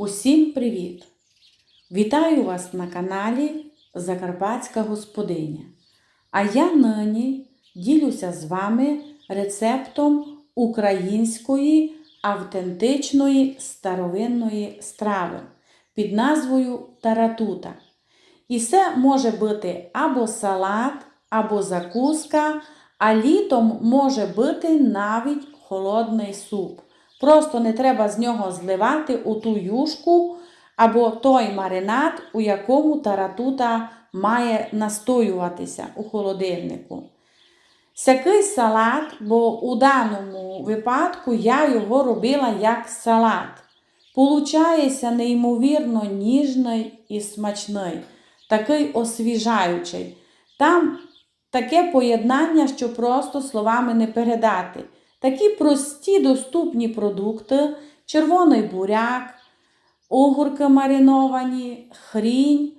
Усім привіт! Вітаю вас на каналі Закарпатська Господиня. А я нині ділюся з вами рецептом української автентичної старовинної страви під назвою таратута. І це може бути або салат, або закуска, а літом може бути навіть холодний суп. Просто не треба з нього зливати у ту юшку або той маринад, у якому таратута має настоюватися у холодильнику. Сякий салат, бо у даному випадку я його робила як салат. Получається неймовірно ніжний і смачний, такий освіжаючий. Там таке поєднання, що просто словами не передати. Такі прості доступні продукти, червоний буряк, огурки мариновані, хрінь,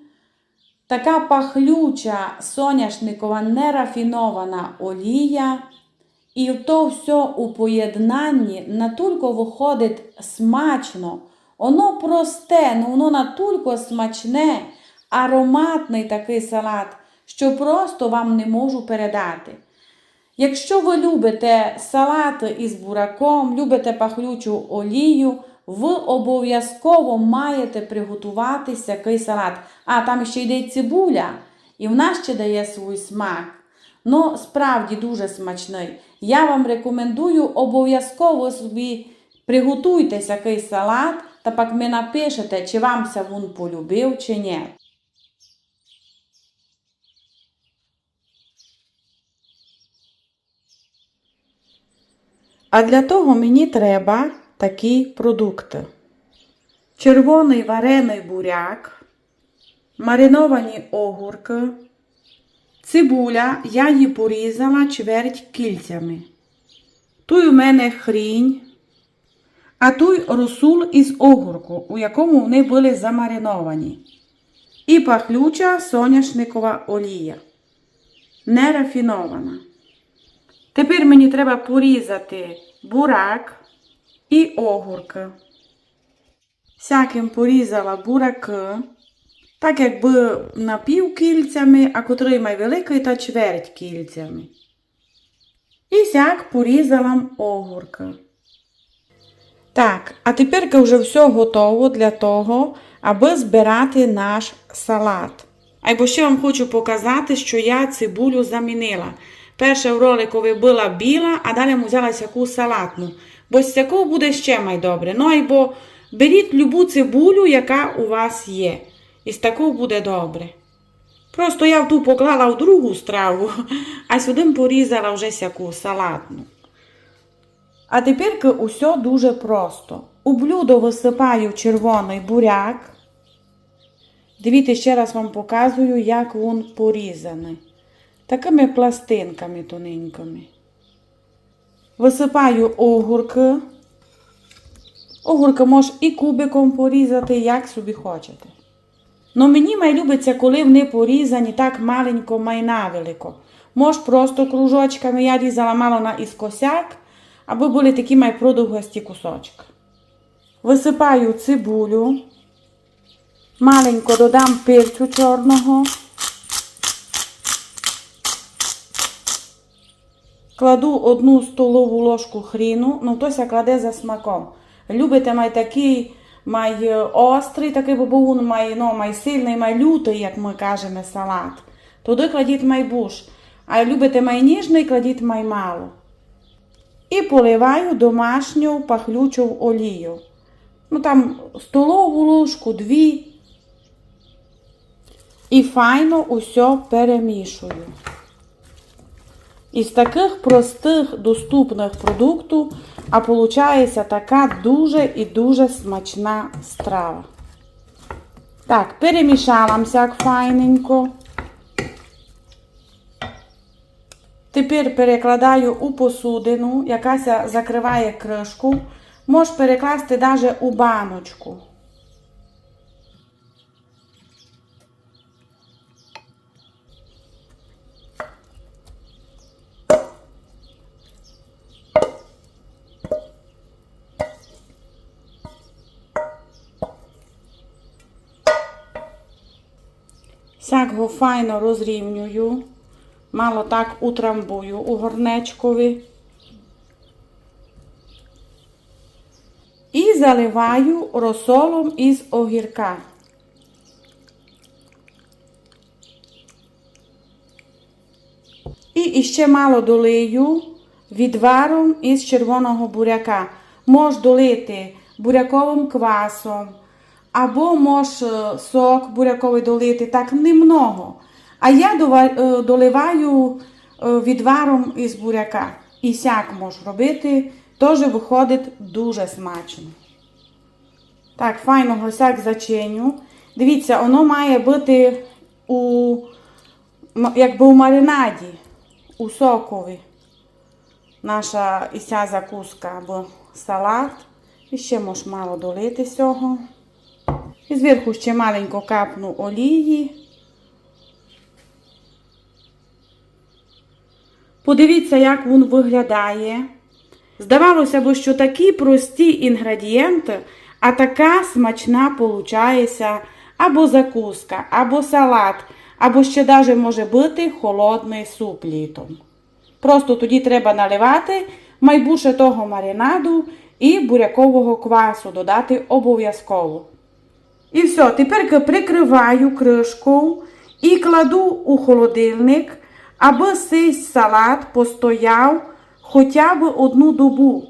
така пахлюча соняшникова нерафінована олія. І то все у поєднанні натулько виходить смачно. Воно просте, ну воно натулько смачне, ароматний такий салат, що просто вам не можу передати. Якщо ви любите салати із бураком, любите пахлючу олію, ви обов'язково маєте приготувати такий салат. А там ще йде цибуля, і вона ще дає свій смак. Ну, справді дуже смачний. Я вам рекомендую обов'язково собі приготуйте такий салат, та пак ми напишете, чи вам він полюбив, чи ні. А для того мені треба такі продукти: червоний варений буряк, мариновані огурки, цибуля, я її порізала чверть кільцями. Тут у мене хрінь, а тут русул із огурку, у якому вони були замариновані. І пахлюча соняшникова олія. Нерафінована. Тепер мені треба порізати бурак і огурки. Всяким порізала бураки, так якби напівкільцями, а котрий має великий, то чверть кільцями. І сяк порізала огурки. Так, а тепер вже все готово для того, аби збирати наш салат. Або ще вам хочу показати, що я цибулю замінила. Перша в роликові була біла, а далі взяла яку салатну. Бо з цього буде ще май. Ну або беріть любу цибулю, яка у вас є. І з такого буде добре. Просто я ту поклала в другу страву, а сюди порізала вже сяку салатну. А тепер усе дуже просто. У блюдо висипаю червоний буряк. Дивіться, ще раз вам показую, як він порізаний. Такими пластинками тоненькими. Висипаю огурки. Огурки можеш і кубиком порізати, як собі хочете. Но мені май любиться, коли вони порізані так маленько, май навелико. Мож просто кружочками, я різала мало на іскосяк, аби були такі май продовгості кусочки. Висипаю цибулю, маленько додам перцю чорного. Кладу одну столову ложку хріну, ну тося кладе за смаком. Любите май такий, май острий, такий бобовун, май, ну, май сильний, май лютий, як ми кажемо, салат. Туди кладіть май буш. А любите май ніжний, кладіть май мало. І поливаю домашню пахлючу олію. Ну там столову ложку, дві. І файно усе перемішую. Із таких простих доступних продуктів, а виходить така дуже і дуже смачна страва. Так, перемішала мсяк файненько. Тепер перекладаю у посудину, яка закриває кришку. Можеш перекласти навіть у баночку. Сяк го файно розрівнюю, мало так утрамбую у горнечкові. І заливаю розсолом із огірка. І іще мало долию відваром із червоного буряка. Мож долити буряковим квасом, або мож е, сок буряковий долити, так немного. А я е, доливаю е, відваром із буряка. І сяк можу робити, теж виходить дуже смачно. Так, файно госяк зачиню. Дивіться, воно має бути у, якби у маринаді, у сокові. Наша іся закуска або салат. І ще можеш мало долити цього. І зверху ще маленько капну олії. Подивіться, як він виглядає. Здавалося б, що такі прості інгредієнти, а така смачна получається або закуска, або салат, або ще навіть може бути холодний суп літом. Просто тоді треба наливати майбуше того маринаду і бурякового квасу додати обов'язково. І все, тепер прикриваю кришку і кладу у холодильник, аби цей салат постояв хоча б одну добу.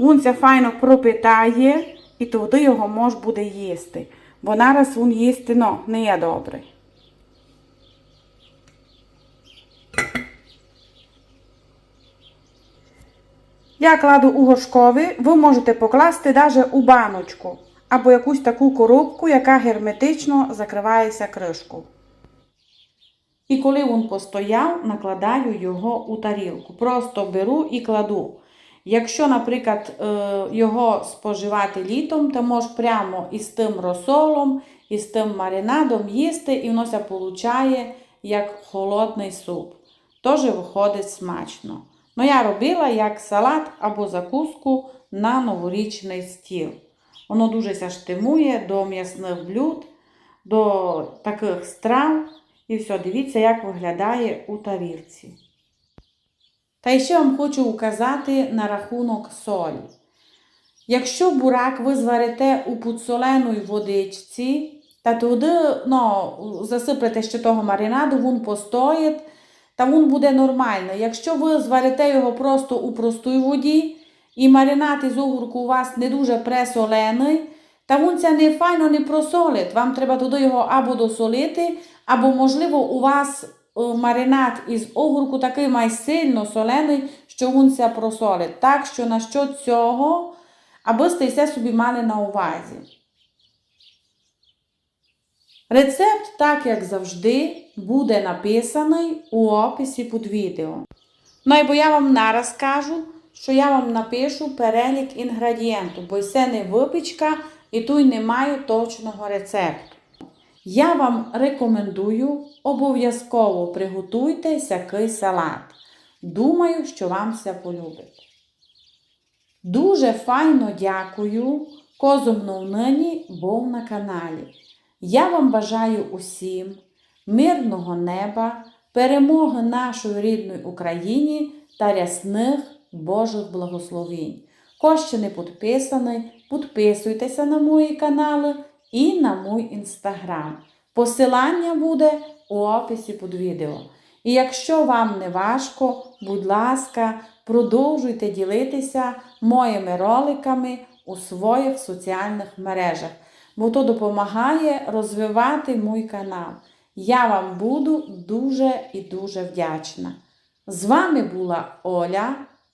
Він це файно пропитає і тоді його мож буде їсти. Бо нараз він їсти ну, не є добрий. Я кладу у горшкові, ви можете покласти навіть у баночку або якусь таку коробку, яка герметично закривається кришкою. І коли він постояв, накладаю його у тарілку. Просто беру і кладу. Якщо, наприклад, е, його споживати літом, то можеш прямо із тим розсолом, із тим маринадом їсти, і воно получає як холодний суп. Теж виходить смачно. Ну, я робила як салат або закуску на новорічний стіл. Воно дуже сяштимує до м'ясних блюд, до таких страв. І все, дивіться, як виглядає у тарілці. Та ще вам хочу указати на рахунок солі. Якщо бурак ви зварите у підсоленій водичці, та туди ну, засипете ще того маринаду, він постоїть, та він буде нормально. Якщо ви зварите його просто у простій воді, і маринад із огурку у вас не дуже пресолений, та він це не файно не просолить. Вам треба туди його або досолити, або, можливо, у вас е, маринад із огурку такий має сильно солений, що він це просолить. Так що на що цього, аби сте все собі мали на увазі. Рецепт, так як завжди, буде написаний у описі під відео. Ну і бо я вам нараз кажу, що я вам напишу перелік інгредієнтів, бо це не випічка і тут немає точного рецепту. Я вам рекомендую обов'язково приготуйте сякий салат. Думаю, що вам це полюбить. Дуже файно дякую, козом нині був на каналі. Я вам бажаю усім мирного неба, перемоги нашої рідної Україні та рясних Божих благословень. Хто ще не підписаний, підписуйтеся на мої канали і на мій інстаграм. Посилання буде у описі під відео. І якщо вам не важко, будь ласка, продовжуйте ділитися моїми роликами у своїх соціальних мережах, бо то допомагає розвивати мій канал. Я вам буду дуже і дуже вдячна. З вами була Оля